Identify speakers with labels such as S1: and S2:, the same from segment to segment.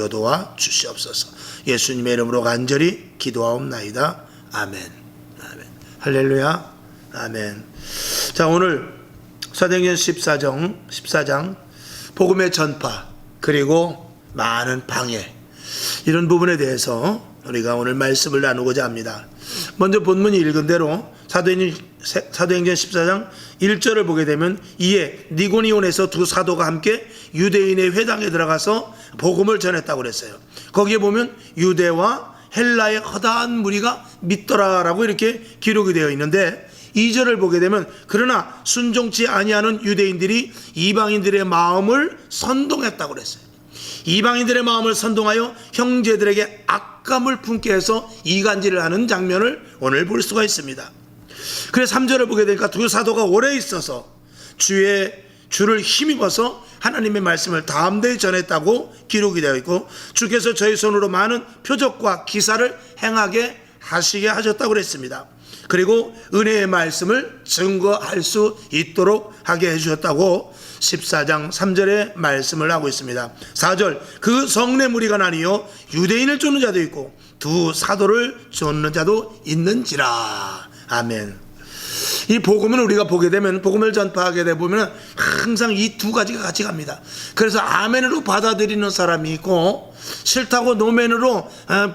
S1: 여도와 주시옵소서. 예수님의 이름으로 간절히 기도하옵나이다. 아멘. 아멘. 할렐루야. 아멘. 자, 오늘 사도행전 14장 14장 복음의 전파 그리고 많은 방해 이런 부분에 대해서 우리가 오늘 말씀을 나누고자 합니다. 먼저 본문이 읽은 대로 사도행전, 사도행전 14장 1절을 보게 되면 이에 니고니온에서 두 사도가 함께 유대인의 회당에 들어가서 복음을 전했다고 그랬어요. 거기에 보면 유대와 헬라의 허다한 무리가 믿더라라고 이렇게 기록이 되어 있는데 2절을 보게 되면 그러나 순종치 아니하는 유대인들이 이방인들의 마음을 선동했다고 그랬어요. 이방인들의 마음을 선동하여 형제들에게 악감을 품게 해서 이간질을 하는 장면을 오늘 볼 수가 있습니다. 그래서 3절을 보게 되니까 두 사도가 오래 있어서 주의 주를 힘입어서 하나님의 말씀을 담대히 전했다고 기록이 되어 있고 주께서 저희 손으로 많은 표적과 기사를 행하게 하시게 하셨다고 그랬습니다. 그리고 은혜의 말씀을 증거할 수 있도록 하게 해주셨다고 14장 3절의 말씀을 하고 있습니다. 4절 그 성내 무리가 나뉘어 유대인을 쫓는 자도 있고 두 사도를 쫓는 자도 있는지라 아멘. 이 복음을 우리가 보게 되면 복음을 전파하게 되 보면 항상 이 두 가지가 같이 갑니다. 그래서 아멘으로 받아들이는 사람이 있고 싫다고 노멘으로 어,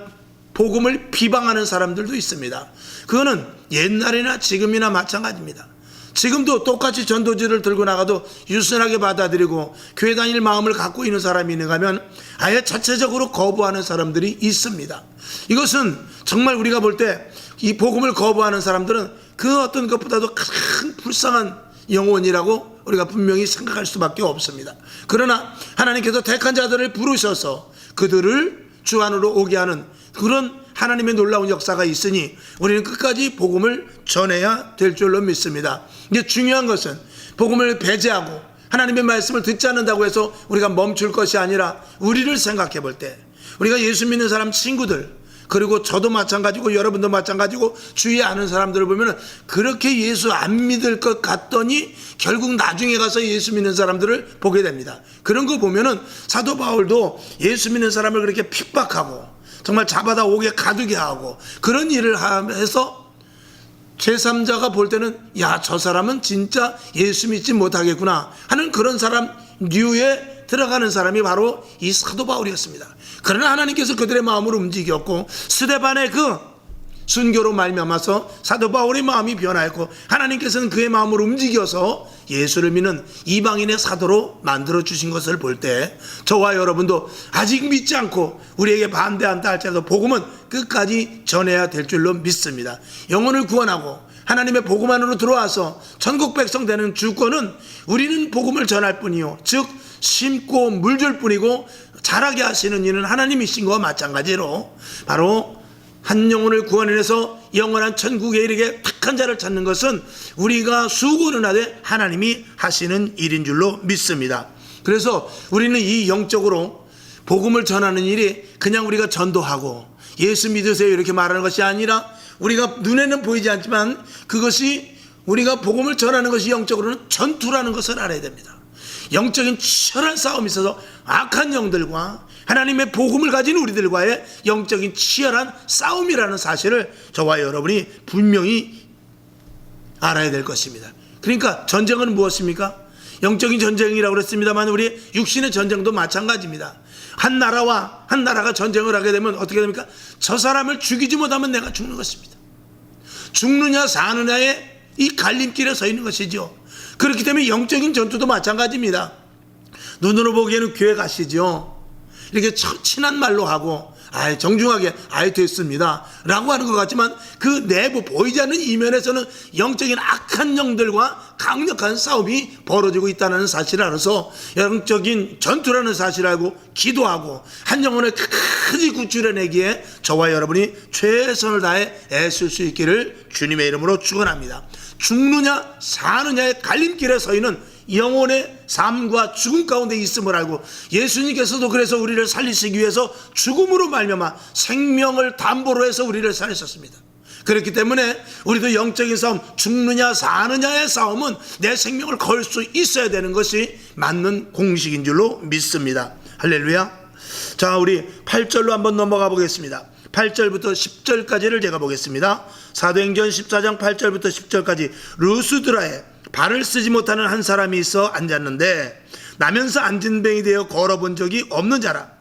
S1: 복음을 비방하는 사람들도 있습니다. 그거는 옛날이나 지금이나 마찬가지입니다. 지금도 똑같이 전도지를 들고 나가도 유순하게 받아들이고 교회 다닐 마음을 갖고 있는 사람이 있는가 하면 아예 자체적으로 거부하는 사람들이 있습니다. 이것은 정말 우리가 볼 때 이 복음을 거부하는 사람들은 그 어떤 것보다도 큰 불쌍한 영혼이라고 우리가 분명히 생각할 수밖에 없습니다. 그러나 하나님께서 택한 자들을 부르셔서 그들을 주 안으로 오게 하는 그런 하나님의 놀라운 역사가 있으니 우리는 끝까지 복음을 전해야 될 줄로 믿습니다. 이제 중요한 것은 복음을 배제하고 하나님의 말씀을 듣지 않는다고 해서 우리가 멈출 것이 아니라 우리를 생각해 볼 때 우리가 예수 믿는 사람 친구들 그리고 저도 마찬가지고 여러분도 마찬가지고 주위에 아는 사람들을 보면 그렇게 예수 안 믿을 것 같더니 결국 나중에 가서 예수 믿는 사람들을 보게 됩니다. 그런 거 보면은 사도 바울도 예수 믿는 사람을 그렇게 핍박하고 정말 잡아다 옥에 가두게 하고 그런 일을 해서 제3자가 볼 때는 야, 저 사람은 진짜 예수 믿지 못하겠구나 하는 그런 사람 류에 들어가는 사람이 바로 이 사도 바울이었습니다. 그러나 하나님께서 그들의 마음을 움직였고 스데반의 그 순교로 말미암아서 사도 바울의 마음이 변하였고 하나님께서는 그의 마음을 움직여서 예수를 믿는 이방인의 사도로 만들어 주신 것을 볼 때 저와 여러분도 아직 믿지 않고 우리에게 반대한다 할지라도 복음은 끝까지 전해야 될 줄로 믿습니다. 영혼을 구원하고 하나님의 복음 안으로 들어와서 전국 백성 되는 주권은 우리는 복음을 전할 뿐이요 즉 심고 물줄 뿐이고 자라게 하시는 이는 하나님이신 것과 마찬가지로 바로 한 영혼을 구원해서 영원한 천국에 이르게 택한 자를 찾는 것은 우리가 수고는 하되 하나님이 하시는 일인 줄로 믿습니다. 그래서 우리는 이 영적으로 복음을 전하는 일이 그냥 우리가 전도하고 예수 믿으세요 이렇게 말하는 것이 아니라 우리가 눈에는 보이지 않지만 그것이 우리가 복음을 전하는 것이 영적으로는 전투라는 것을 알아야 됩니다. 영적인 치열한 싸움이 있어서 악한 영들과 하나님의 복음을 가진 우리들과의 영적인 치열한 싸움이라는 사실을 저와 여러분이 분명히 알아야 될 것입니다. 그러니까 전쟁은 무엇입니까? 영적인 전쟁이라고 그랬습니다만 우리 육신의 전쟁도 마찬가지입니다. 한 나라와 한 나라가 전쟁을 하게 되면 어떻게 됩니까? 저 사람을 죽이지 못하면 내가 죽는 것입니다. 죽느냐 사느냐의 이 갈림길에 서 있는 것이죠. 그렇기 때문에 영적인 전투도 마찬가지입니다. 눈으로 보기에는 교회 가시죠. 이렇게 친한 말로 하고 아 정중하게 아이 됐습니다 라고 하는 것 같지만 그 내부 보이지 않는 이면에서는 영적인 악한 영들과 강력한 싸움이 벌어지고 있다는 사실을 알아서 영적인 전투라는 사실을 알고 기도하고 한 영혼을 크게 구출해내기에 저와 여러분이 최선을 다해 애쓸 수 있기를 주님의 이름으로 축원합니다 죽느냐 사느냐의 갈림길에 서 있는 영혼의 삶과 죽음 가운데 있음을 알고 예수님께서도 그래서 우리를 살리시기 위해서 죽음으로 말미암아 생명을 담보로 해서 우리를 살리셨습니다. 그렇기 때문에 우리도 영적인 싸움 죽느냐 사느냐의 싸움은 내 생명을 걸 수 있어야 되는 것이 맞는 공식인 줄로 믿습니다. 할렐루야. 자, 우리 8절로 한번 넘어가 보겠습니다. 8절부터 10절까지를 제가 보겠습니다. 사도행전 14장 8절부터 10절까지 루스드라에 발을 쓰지 못하는 한 사람이 있어 앉았는데 나면서 앉은 뱅이 되어 걸어본 적이 없는 자라.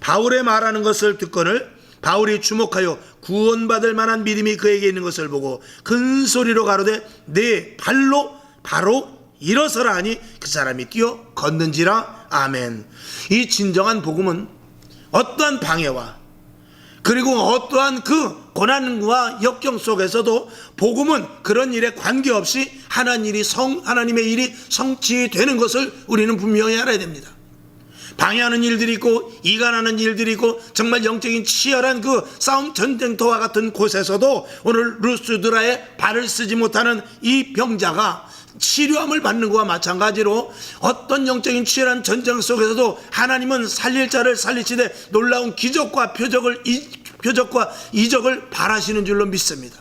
S1: 바울의 말하는 것을 듣거늘 바울이 주목하여 구원받을 만한 믿음이 그에게 있는 것을 보고 큰 소리로 가로되 내 발로 바로 일어서라 하니 그 사람이 뛰어 걷는지라 아멘. 이 진정한 복음은 어떠한 방해와 그리고 어떠한 그 고난과 역경 속에서도 복음은 그런 일에 관계없이 하나님 일이 성 하나님의 일이 성취되는 것을 우리는 분명히 알아야 됩니다. 방해하는 일들이 있고 이간하는 일들이 있고 정말 영적인 치열한 그 싸움 전쟁터와 같은 곳에서도 오늘 루스드라의 발을 쓰지 못하는 이 병자가 치료함을 받는 것과 마찬가지로 어떤 영적인 치열한 전쟁 속에서도 하나님은 살릴 자를 살리시되 놀라운 기적과 표적을 이, 표적과 이적을 바라시는 줄로 믿습니다.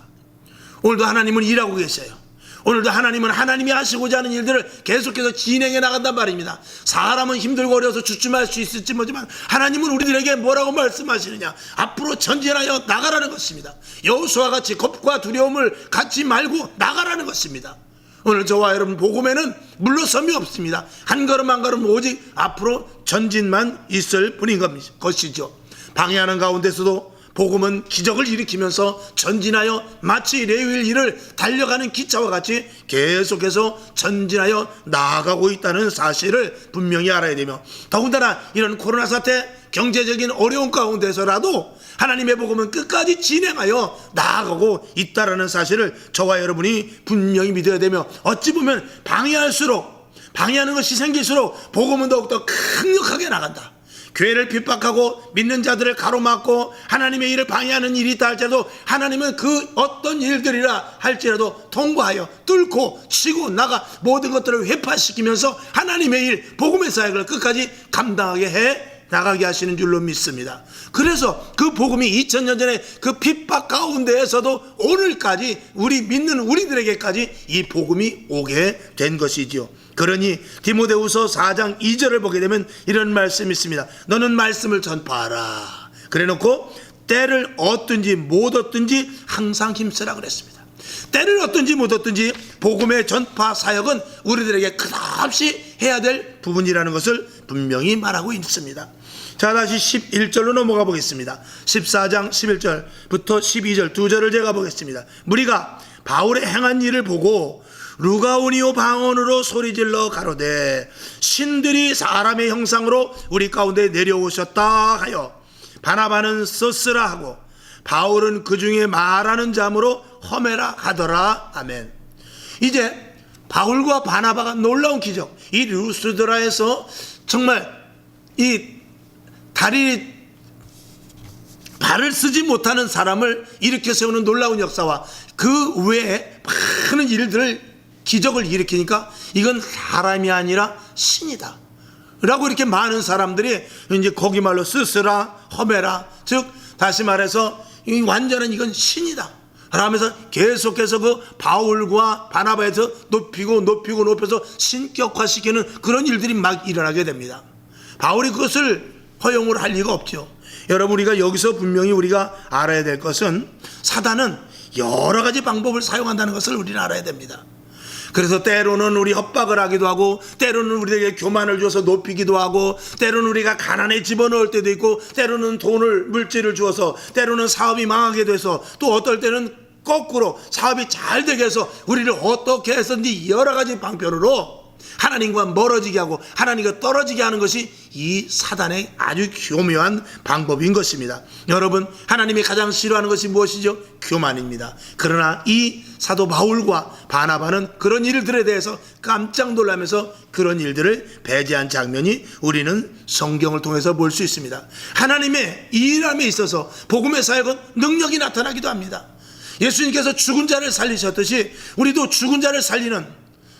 S1: 오늘도 하나님은 일하고 계세요. 오늘도 하나님은 하나님이 하시고자 하는 일들을 계속해서 진행해 나간단 말입니다. 사람은 힘들고 어려서 주춤할 수 있을지 모지만 하나님은 우리들에게 뭐라고 말씀하시느냐? 앞으로 전진하여 나가라는 것입니다. 여호수와 같이 겁과 두려움을 갖지 말고 나가라는 것입니다. 오늘 저와 여러분 복음에는 물러섬이 없습니다. 한 걸음 한 걸음 오직 앞으로 전진만 있을 뿐인 것이죠. 방해하는 가운데서도 복음은 기적을 일으키면서 전진하여 마치 레위일 일을 달려가는 기차와 같이 계속해서 전진하여 나아가고 있다는 사실을 분명히 알아야 되며 더군다나 이런 코로나 사태 경제적인 어려운 가운데서라도 하나님의 복음은 끝까지 진행하여 나아가고 있다라는 사실을 저와 여러분이 분명히 믿어야 되며 어찌 보면 방해할수록 방해하는 것이 생길수록 복음은 더욱더 강력하게 나간다. 교회를 핍박하고 믿는 자들을 가로막고 하나님의 일을 방해하는 일이 있다 할지라도 하나님은 그 어떤 일들이라 할지라도 통과하여 뚫고 치고 나가 모든 것들을 회파시키면서 하나님의 일 복음의 사역을 끝까지 감당하게 해 나가게 하시는 줄로 믿습니다. 그래서 그 복음이 2000년 전에 그 핍박 가운데에서도 오늘까지 우리 믿는 우리들에게까지 이 복음이 오게 된 것이지요. 그러니 디모데후서 4장 2절을 보게 되면 이런 말씀이 있습니다. 너는 말씀을 전파하라. 그래놓고 때를 얻든지 못 얻든지 항상 힘쓰라 그랬습니다. 때를 얻든지 못 얻든지 복음의 전파 사역은 우리들에게 끝없이 해야 될 부분이라는 것을 분명히 말하고 있습니다. 자, 다시 11절로 넘어가 보겠습니다. 14장 11절부터 12절 두 절을 제가 보겠습니다. 무리가 바울의 행한 일을 보고 루가오니오 방언으로 소리질러 가로되 신들이 사람의 형상으로 우리 가운데 내려오셨다 하여 바나바는 썼으라 하고 바울은 그 중에 말하는 자므로 험해라 하더라 아멘. 이제 바울과 바나바가 놀라운 기적. 이 루스드라에서 정말 이 다리 발을 쓰지 못하는 사람을 일으켜 세우는 놀라운 역사와 그 외에 많은 일들을 기적을 일으키니까 이건 사람이 아니라 신이다. 라고 이렇게 많은 사람들이 이제 거기 말로 스스라 험해라 즉 다시 말해서 이 완전한 이건 신이다. 라면서 계속해서 그 바울과 바나바에서 높이고 높이고 높여서 신격화시키는 그런 일들이 막 일어나게 됩니다. 바울이 그것을 허용을 할 리가 없죠. 여러분 우리가 여기서 분명히 우리가 알아야 될 것은 사단은 여러 가지 방법을 사용한다는 것을 우리는 알아야 됩니다. 그래서 때로는 우리 협박을 하기도 하고 때로는 우리에게 교만을 줘서 높이기도 하고 때로는 우리가 가난에 집어넣을 때도 있고 때로는 돈을 물질을 주어서 때로는 사업이 망하게 돼서 또 어떨 때는 거꾸로 사업이 잘 되게 해서 우리를 어떻게 해서든지 여러 가지 방편으로 하나님과 멀어지게 하고 하나님과 떨어지게 하는 것이 이 사단의 아주 교묘한 방법인 것입니다. 여러분, 하나님이 가장 싫어하는 것이 무엇이죠? 교만입니다. 그러나 이 사도 바울과 바나바는 그런 일들에 대해서 깜짝 놀라면서 그런 일들을 배제한 장면이 우리는 성경을 통해서 볼 수 있습니다. 하나님의 일함에 있어서 복음의 사역은 능력이 나타나기도 합니다. 예수님께서 죽은 자를 살리셨듯이 우리도 죽은 자를 살리는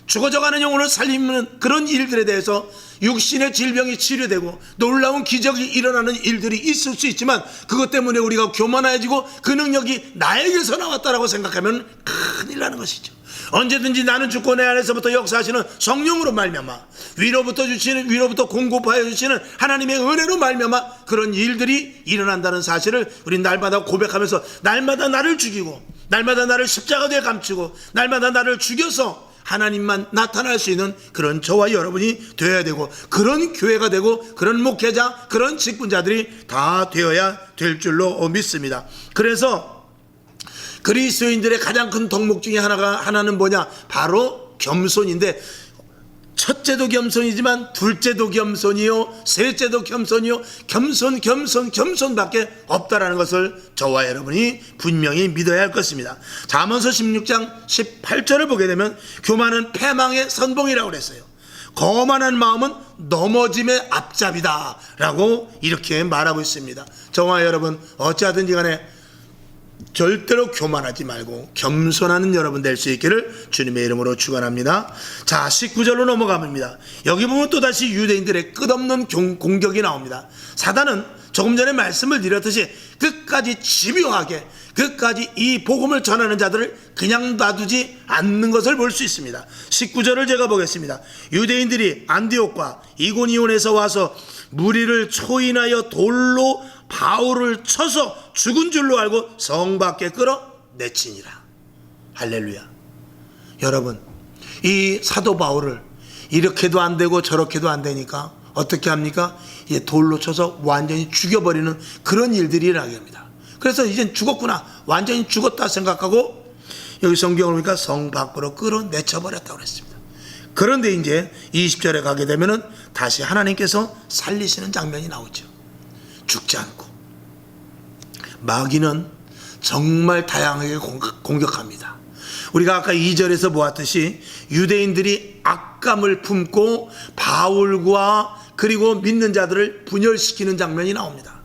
S1: 죽어져가는 영혼을 살리는 그런 일들에 대해서 육신의 질병이 치료되고 놀라운 기적이 일어나는 일들이 있을 수 있지만 그것 때문에 우리가 교만해지고 그 능력이 나에게서 나왔다라고 생각하면 큰일 나는 것이죠. 언제든지 나는 죽고 내 안에서부터 역사하시는 성령으로 말미암아 위로부터 주시는 위로부터 공급하여 주시는 하나님의 은혜로 말미암아 그런 일들이 일어난다는 사실을 우리 날마다 고백하면서 날마다 나를 죽이고 날마다 나를 십자가에 감추고 날마다 나를 죽여서 하나님만 나타날 수 있는 그런 저와 여러분이 되어야 되고 그런 교회가 되고 그런 목회자 그런 직분자들이 다 되어야 될 줄로 믿습니다. 그래서 그리스도인들의 가장 큰 덕목 중에 하나가 하나는 뭐냐? 바로 겸손인데 첫째도 겸손이지만 둘째도 겸손이요 셋째도 겸손이요 겸손 겸손 겸손밖에 없다라는 것을 저와 여러분이 분명히 믿어야 할 것입니다. 잠언서 16장 18절을 보게 되면 교만은 패망의 선봉이라고 그랬어요. 거만한 마음은 넘어짐의 앞잡이다라고 이렇게 말하고 있습니다. 저와 여러분 어찌하든지 간에 절대로 교만하지 말고 겸손하는 여러분 될 수 있기를 주님의 이름으로 축원합니다. 자, 19절로 넘어갑니다. 여기 보면 또다시 유대인들의 끝없는 공- 공격이 나옵니다. 사단은 조금 전에 말씀을 드렸듯이 끝까지 집요하게 끝까지 이 복음을 전하는 자들을 그냥 놔두지 않는 것을 볼 수 있습니다. 19절을 제가 보겠습니다. 유대인들이 안디옥과 이고니온에서 와서 무리를 초인하여 돌로 바울을 쳐서 죽은 줄로 알고 성 밖에 끌어 내치니라. 할렐루야. 여러분, 이 사도 바울을 이렇게도 안 되고 저렇게도 안 되니까 어떻게 합니까? 이제 돌로 쳐서 완전히 죽여버리는 그런 일들이 일어나게 합니다. 그래서 이젠 죽었구나. 완전히 죽었다 생각하고 여기 성경을 보니까 성 밖으로 끌어내쳐버렸다고 그랬습니다. 그런데 이제 20절에 가게 되면은 다시 하나님께서 살리시는 장면이 나오죠. 죽지 않고. 마귀는 정말 다양하게 공격- 공격합니다. 우리가 아까 2절에서 보았듯이 유대인들이 악감을 품고 바울과 그리고 믿는 자들을 분열시키는 장면이 나옵니다.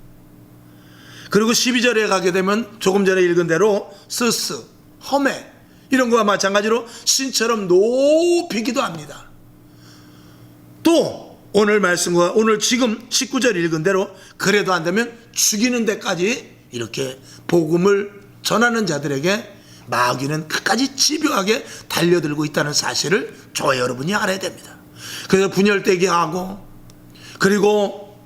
S1: 그리고 12절에 가게 되면 조금 전에 읽은 대로 스스, 험해 이런 거와 마찬가지로 신처럼 높이기도 합니다. 또 오늘 말씀과 오늘 지금 19절 읽은 대로 그래도 안 되면 죽이는 데까지 이렇게 복음을 전하는 자들에게 마귀는 끝까지 집요하게 달려들고 있다는 사실을 저와 여러분이 알아야 됩니다. 그래서 분열되게 하고 그리고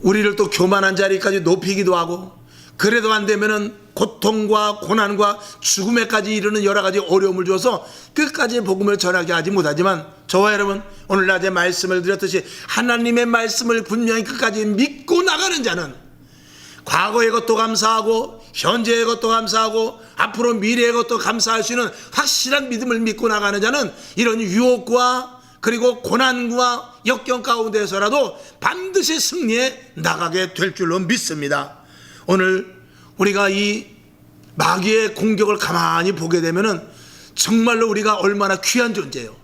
S1: 우리를 또 교만한 자리까지 높이기도 하고 그래도 안 되면은 고통과 고난과 죽음에까지 이르는 여러 가지 어려움을 줘서 끝까지 복음을 전하게 하지 못하지만 저와 여러분 오늘 낮에 말씀을 드렸듯이 하나님의 말씀을 분명히 끝까지 믿고 나가는 자는 과거의 것도 감사하고 현재의 것도 감사하고 앞으로 미래의 것도 감사할 수 있는 확실한 믿음을 믿고 나가는 자는 이런 유혹과 그리고 고난과 역경 가운데서라도 반드시 승리해 나가게 될 줄로 믿습니다. 오늘 우리가 이 마귀의 공격을 가만히 보게 되면은 정말로 우리가 얼마나 귀한 존재요.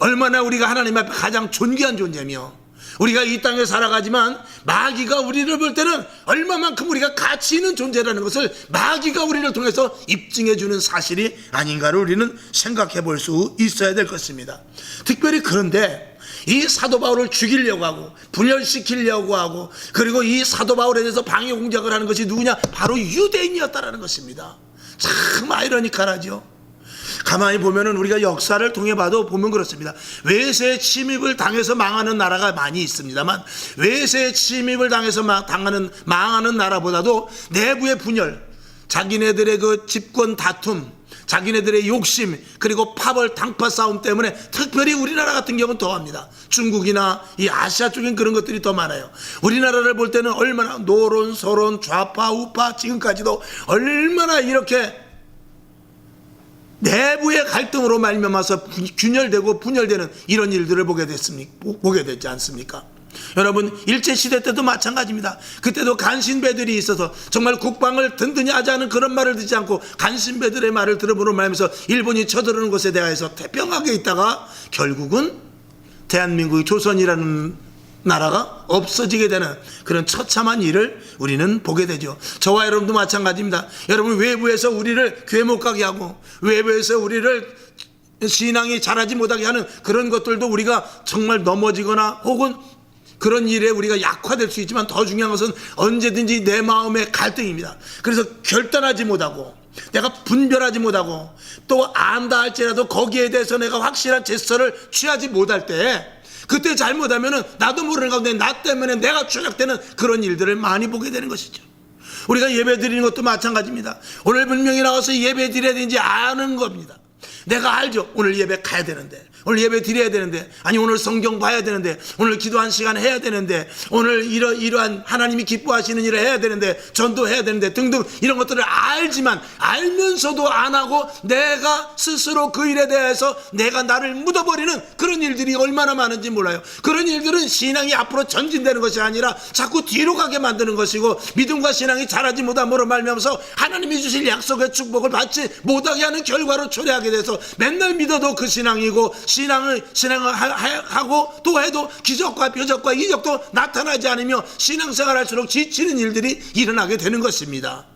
S1: 얼마나 우리가 하나님 앞에 가장 존귀한 존재며 우리가 이 땅에 살아가지만 마귀가 우리를 볼 때는 얼마만큼 우리가 가치 있는 존재라는 것을 마귀가 우리를 통해서 입증해 주는 사실이 아닌가를 우리는 생각해 볼 수 있어야 될 것입니다. 특별히 그런데 이 사도 바울을 죽이려고 하고 분열시키려고 하고 그리고 이 사도 바울에 대해서 방해 공작을 하는 것이 누구냐? 바로 유대인이었다라는 것입니다. 참 아이러니컬하죠. 가만히 보면은 우리가 역사를 통해 봐도 보면 그렇습니다. 외세 침입을 당해서 망하는 나라가 많이 있습니다만 외세 침입을 당해서 마- 당하는 망하는 나라보다도 내부의 분열, 자기네들의 그 집권 다툼, 자기네들의 욕심 그리고 파벌 당파 싸움 때문에 특별히 우리나라 같은 경우는 더합니다. 중국이나 이 아시아 쪽엔 그런 것들이 더 많아요. 우리나라를 볼 때는 얼마나 노론 서론 좌파 우파 지금까지도 얼마나 이렇게 내부의 갈등으로 말미암아서 분- 균열되고 분열되는 이런 일들을 보게 됐습니까? 보게 되지 않습니까? 여러분 일제 시대 때도 마찬가지입니다. 그때도 간신배들이 있어서 정말 국방을 든든히 하자는 그런 말을 듣지 않고 간신배들의 말을 들어보는 말면서 일본이 쳐들어오는 곳에 대해서 태평하게 있다가 결국은 대한민국이 조선이라는 나라가 없어지게 되는 그런 처참한 일을 우리는 보게 되죠. 저와 여러분도 마찬가지입니다. 여러분 외부에서 우리를 가게 하고 외부에서 우리를 신앙이 자라지 못하게 하는 그런 것들도 우리가 정말 넘어지거나 혹은 그런 일에 우리가 약화될 수 있지만 더 중요한 것은 언제든지 내 마음의 갈등입니다. 그래서 결단하지 못하고 내가 분별하지 못하고 또 안다 할지라도 거기에 대해서 내가 확실한 제스처를 취하지 못할 때 그때 잘못하면은 나도 모르는 가운데 나 때문에 내가 추락되는 그런 일들을 많이 보게 되는 것이죠. 우리가 예배 드리는 것도 마찬가지입니다. 오늘 분명히 나와서 예배 드려야 되는지 아는 겁니다. 내가 알죠. 오늘 예배 가야 되는데. 오늘 예배 드려야 되는데. 아니, 오늘 성경 봐야 되는데. 오늘 기도 한 시간 해야 되는데. 오늘 이러, 이러한 하나님이 기뻐하시는 일을 해야 되는데. 전도해야 되는데. 등등 이런 것들을 알지만 알면서도 안 하고 내가 스스로 그 일에 대해서 내가 나를 묻어버리는 그런 일들이 얼마나 많은지 몰라요. 그런 일들은 신앙이 앞으로 전진되는 것이 아니라 자꾸 뒤로 가게 만드는 것이고 믿음과 신앙이 자라지 못함으로 말미암아서 하나님이 주실 약속의 축복을 받지 못하게 하는 결과로 초래하게 돼서 맨날 믿어도 그 신앙이고 신앙을 신앙을 하고 또 해도 기적과 표적과 이적도 나타나지 않으며 신앙생활할수록 지치는 일들이 일어나게 되는 것입니다.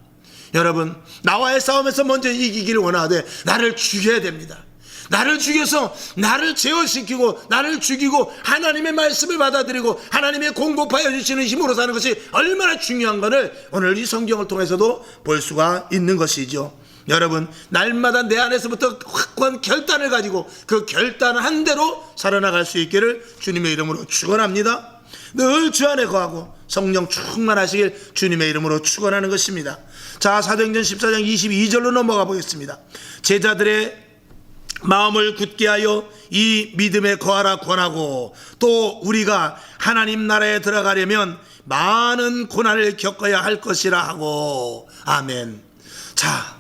S1: 여러분 나와의 싸움에서 먼저 이기기를 원하되 나를 죽여야 됩니다. 나를 죽여서 나를 제어시키고 나를 죽이고 하나님의 말씀을 받아들이고 하나님의 공급하여 주시는 힘으로 사는 것이 얼마나 중요한 것을 오늘 이 성경을 통해서도 볼 수가 있는 것이죠. 여러분 날마다 내 안에서부터 확고한 결단을 가지고 그 결단을 한 대로 살아나갈 수 있기를 주님의 이름으로 축원합니다. 늘 주 안에 거하고 성령 충만하시길 주님의 이름으로 축원하는 것입니다. 자 사도행전 14장 22절로 넘어가 보겠습니다. 제자들의 마음을 굳게 하여 이 믿음에 거하라 권하고 또 우리가 하나님 나라에 들어가려면 많은 고난을 겪어야 할 것이라 하고 아멘. 자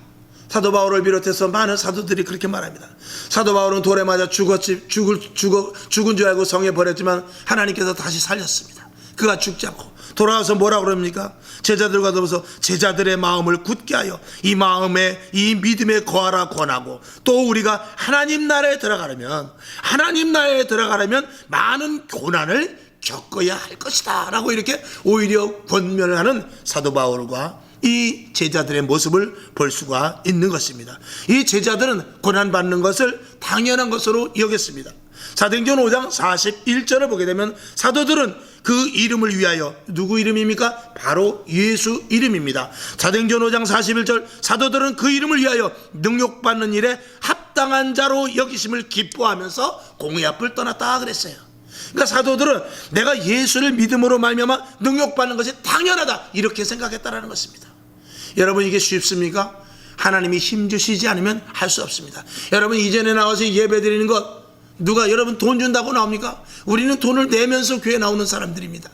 S1: 사도 바울을 비롯해서 많은 사도들이 그렇게 말합니다. 사도 바울은 돌에 맞아 죽었지 죽을 죽어 죽은 줄 알고 성에 버렸지만 하나님께서 다시 살렸습니다. 그가 죽지 않고 돌아와서 뭐라 그럽니까? 제자들과 더불어서 제자들의 마음을 굳게 하여 이 마음에 이 믿음에 거하라 권하고 또 우리가 하나님 나라에 들어가려면 하나님 나라에 들어가려면 많은 고난을 겪어야 할 것이다 라고 이렇게 오히려 권면을 하는 사도 바울과 이 제자들의 모습을 볼 수가 있는 것입니다. 이 제자들은 고난받는 것을 당연한 것으로 여겼습니다. 사도행전 5장 41절을 보게 되면 사도들은 그 이름을 위하여 누구 이름입니까? 바로 예수 이름입니다. 사도행전 5장 41절 사도들은 그 이름을 위하여 능욕받는 일에 합당한 자로 여기심을 기뻐하면서 공의 앞을 떠났다 그랬어요. 그러니까 사도들은 내가 예수를 믿음으로 말미암아 능욕받는 것이 당연하다 이렇게 생각했다라는 것입니다. 여러분 이게 쉽습니까? 하나님이 힘 주시지 않으면 할 수 없습니다. 여러분 이전에 나와서 예배 드리는 것 누가 여러분 돈 준다고 나옵니까? 우리는 돈을 내면서 교회 나오는 사람들입니다.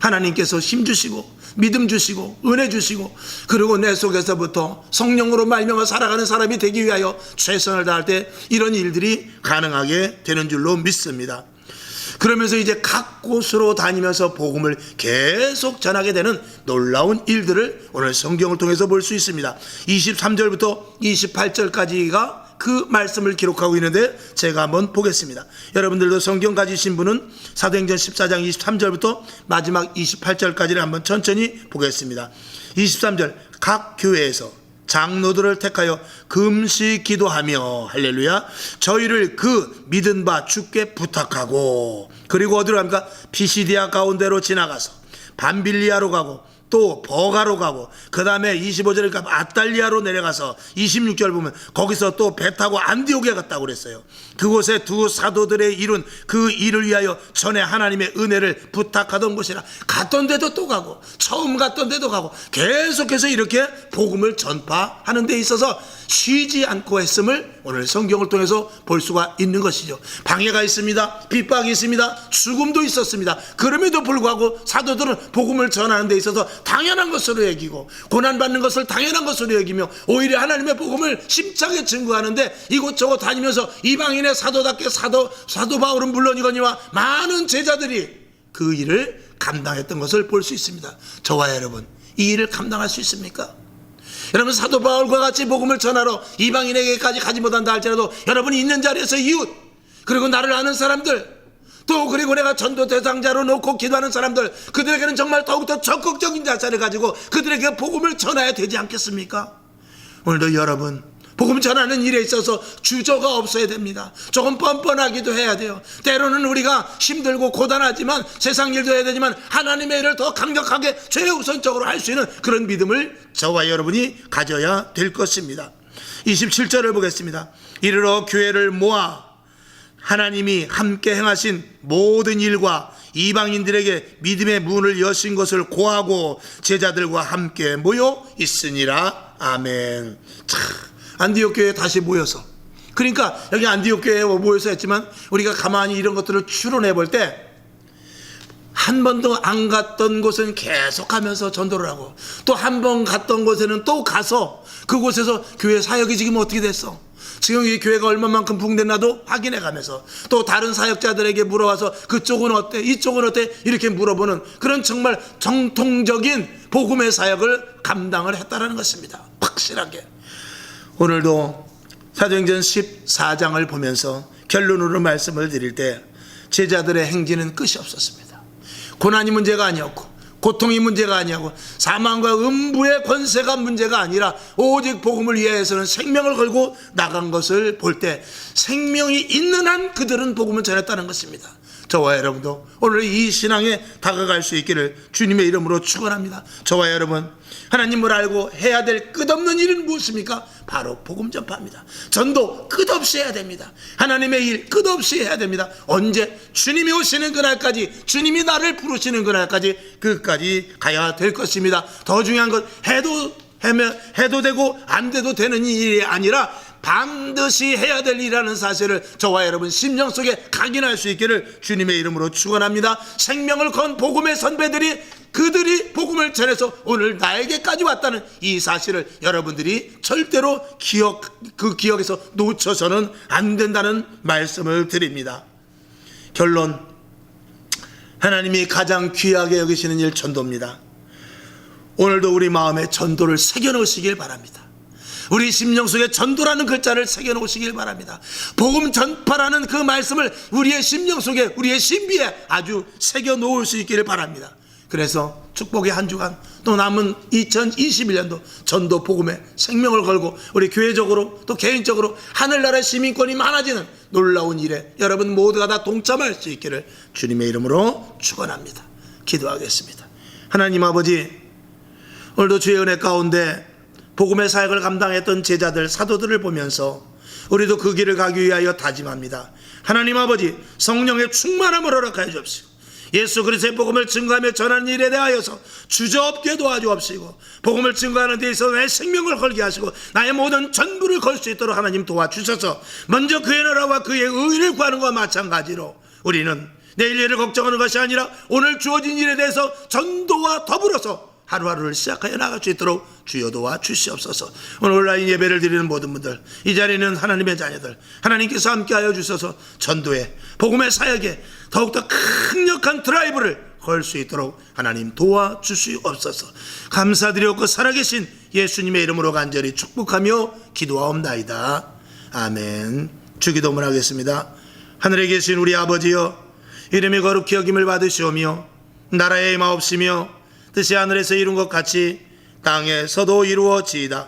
S1: 하나님께서 힘 주시고 믿음 주시고 은혜 주시고 그리고 내 속에서부터 성령으로 말미암아 살아가는 사람이 되기 위하여 최선을 다할 때 이런 일들이 가능하게 되는 줄로 믿습니다. 그러면서 이제 각 곳으로 다니면서 복음을 계속 전하게 되는 놀라운 일들을 오늘 성경을 통해서 볼 수 있습니다. 23절부터 28절까지가 그 말씀을 기록하고 있는데 제가 한번 보겠습니다. 여러분들도 성경 가지신 분은 사도행전 14장 23절부터 마지막 28절까지를 한번 천천히 보겠습니다. 23절 각 교회에서 장로들을 택하여 금식 기도하며 할렐루야 저희를 그 믿은 바 주께 부탁하고 그리고 어디로 갑니까? 피시디아 가운데로 지나가서 반빌리아로 가고 또 버가로 가고 그 다음에 25절에 가 아달리아로 내려가서 26절 보면 거기서 또 배 타고 안디옥에 갔다고 그랬어요. 그곳에 두 사도들의 이룬 그 일을 위하여 전에 하나님의 은혜를 부탁하던 곳이라 갔던 데도 또 가고 처음 갔던 데도 가고 계속해서 이렇게 복음을 전파하는 데 있어서 쉬지 않고 했음을 오늘 성경을 통해서 볼 수가 있는 것이죠. 방해가 있습니다. 핍박이 있습니다. 죽음도 있었습니다. 그럼에도 불구하고 사도들은 복음을 전하는 데 있어서 당연한 것으로 여기고 고난받는 것을 당연한 것으로 여기며 오히려 하나님의 복음을 심차게 증거하는데 이곳저곳 다니면서 이방인의 사도답게 사도 사도 바울은 물론이거니와 많은 제자들이 그 일을 감당했던 것을 볼 수 있습니다. 저와 여러분 이 일을 감당할 수 있습니까? 여러분 사도 바울과 같이 복음을 전하러 이방인에게까지 가지 못한다 할지라도 여러분이 있는 자리에서 이웃 그리고 나를 아는 사람들 또 그리고 내가 전도 대상자로 놓고 기도하는 사람들 그들에게는 정말 더욱더 적극적인 자세를 가지고 그들에게 복음을 전해야 되지 않겠습니까? 오늘도 여러분 복음 전하는 일에 있어서 주저가 없어야 됩니다. 조금 뻔뻔하기도 해야 돼요. 때로는 우리가 힘들고 고단하지만 세상 일도 해야 되지만 하나님의 일을 더 강력하게 최우선적으로 할 수 있는 그런 믿음을 저와 여러분이 가져야 될 것입니다. 27절을 보겠습니다. 이르러 교회를 모아 하나님이 함께 행하신 모든 일과 이방인들에게 믿음의 문을 여신 것을 고하고 제자들과 함께 모여 있으니라. 아멘. 참, 안디옥 교회에 다시 모여서. 그러니까 여기 안디옥 교회에 모여서 했지만 우리가 가만히 이런 것들을 추론해 볼 때 한 번도 안 갔던 곳은 계속 가면서 전도를 하고 또 한 번 갔던 곳에는 또 가서 그곳에서 교회 사역이 지금 어떻게 됐어? 지금 이 교회가 얼마만큼 붕댔나도 확인해 가면서 또 다른 사역자들에게 물어와서 그쪽은 어때? 이쪽은 어때? 이렇게 물어보는 그런 정말 정통적인 복음의 사역을 감당을 했다라는 것입니다. 확실하게. 오늘도 사도행전 14장을 보면서 결론으로 말씀을 드릴 때 제자들의 행진은 끝이 없었습니다. 고난이 문제가 아니었고 고통이 문제가 아니고 사망과 음부의 권세가 문제가 아니라 오직 복음을 위해서는 생명을 걸고 나간 것을 볼 때 생명이 있는 한 그들은 복음을 전했다는 것입니다. 저와 여러분도 오늘 이 신앙에 다가갈 수 있기를 주님의 이름으로 축원합니다. 저와 여러분 하나님을 알고 해야 될 끝없는 일은 무엇입니까? 바로 복음 전파입니다. 전도 끝없이 해야 됩니다. 하나님의 일 끝없이 해야 됩니다. 언제 주님이 오시는 그날까지 주님이 나를 부르시는 그날까지 끝까지 가야 될 것입니다. 더 중요한 건 해도 해도 되고 안 돼도 되는 일이 아니라 반드시 해야 될 일이라는 사실을 저와 여러분 심령 속에 각인할 수 있기를 주님의 이름으로 축원합니다. 생명을 건 복음의 선배들이 그들이 복음을 전해서 오늘 나에게까지 왔다는 이 사실을 여러분들이 절대로 기억 그 기억에서 놓쳐서는 안 된다는 말씀을 드립니다. 결론 하나님이 가장 귀하게 여기시는 일 전도입니다. 오늘도 우리 마음에 전도를 새겨 놓으시길 바랍니다. 우리 심령 속에 전도라는 글자를 새겨 놓으시길 바랍니다. 복음 전파라는 그 말씀을 우리의 심령 속에 우리의 신비에 아주 새겨 놓을 수 있기를 바랍니다. 그래서 축복의 한 주간 또 남은 2021년도 전도 복음에 생명을 걸고 우리 교회적으로 또 개인적으로 하늘나라 시민권이 많아지는 놀라운 일에 여러분 모두가 다 동참할 수 있기를 주님의 이름으로 축원합니다. 기도하겠습니다. 하나님 아버지 오늘도 주의 은혜 가운데 복음의 사역을 감당했던 제자들 사도들을 보면서 우리도 그 길을 가기 위하여 다짐합니다. 하나님 아버지 성령의 충만함을 허락하여 주옵시고 예수 그리스도의 복음을 증거하며 전하는 일에 대하여서 주저없게 도와주옵시고 복음을 증거하는 데 있어서 내 생명을 걸게 하시고 나의 모든 전부를 걸 수 있도록 하나님 도와주셔서 먼저 그의 나라와 그의 의를 구하는 것과 마찬가지로 우리는 내일 일을 걱정하는 것이 아니라 오늘 주어진 일에 대해서 전도와 더불어서 하루하루를 시작하여 나갈 수 있도록 주여 도와 주시옵소서. 오늘 온라인 예배를 드리는 모든 분들, 이 자리는 하나님의 자녀들, 하나님께서 함께하여 주셔서 전도에 복음의 사역에 더욱더 강력한 드라이브를 걸 수 있도록 하나님 도와 주시옵소서. 감사드리옵고 살아계신 예수님의 이름으로 간절히 축복하며 기도하옵나이다. 아멘. 주기도문 하겠습니다. 하늘에 계신 우리 아버지여 이름이 거룩히 여김을 받으시오며 나라의 임하옵시며 뜻이 하늘에서 이룬 것 같이 땅에서도 이루어지이다.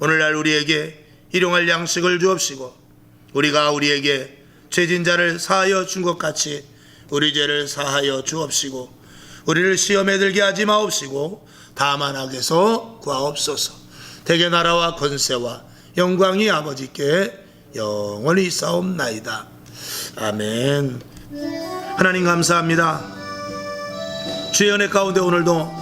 S1: 오늘날 우리에게 일용할 양식을 주옵시고 우리가 우리에게 죄진 자를 사하여 준 것 같이 우리 죄를 사하여 주옵시고 우리를 시험에 들게 하지 마옵시고 다만 악에서 구하옵소서. 대개 나라와 권세와 영광이 아버지께 영원히 싸움나이다. 아멘. 하나님 감사합니다. 주의 은혜 가운데 오늘도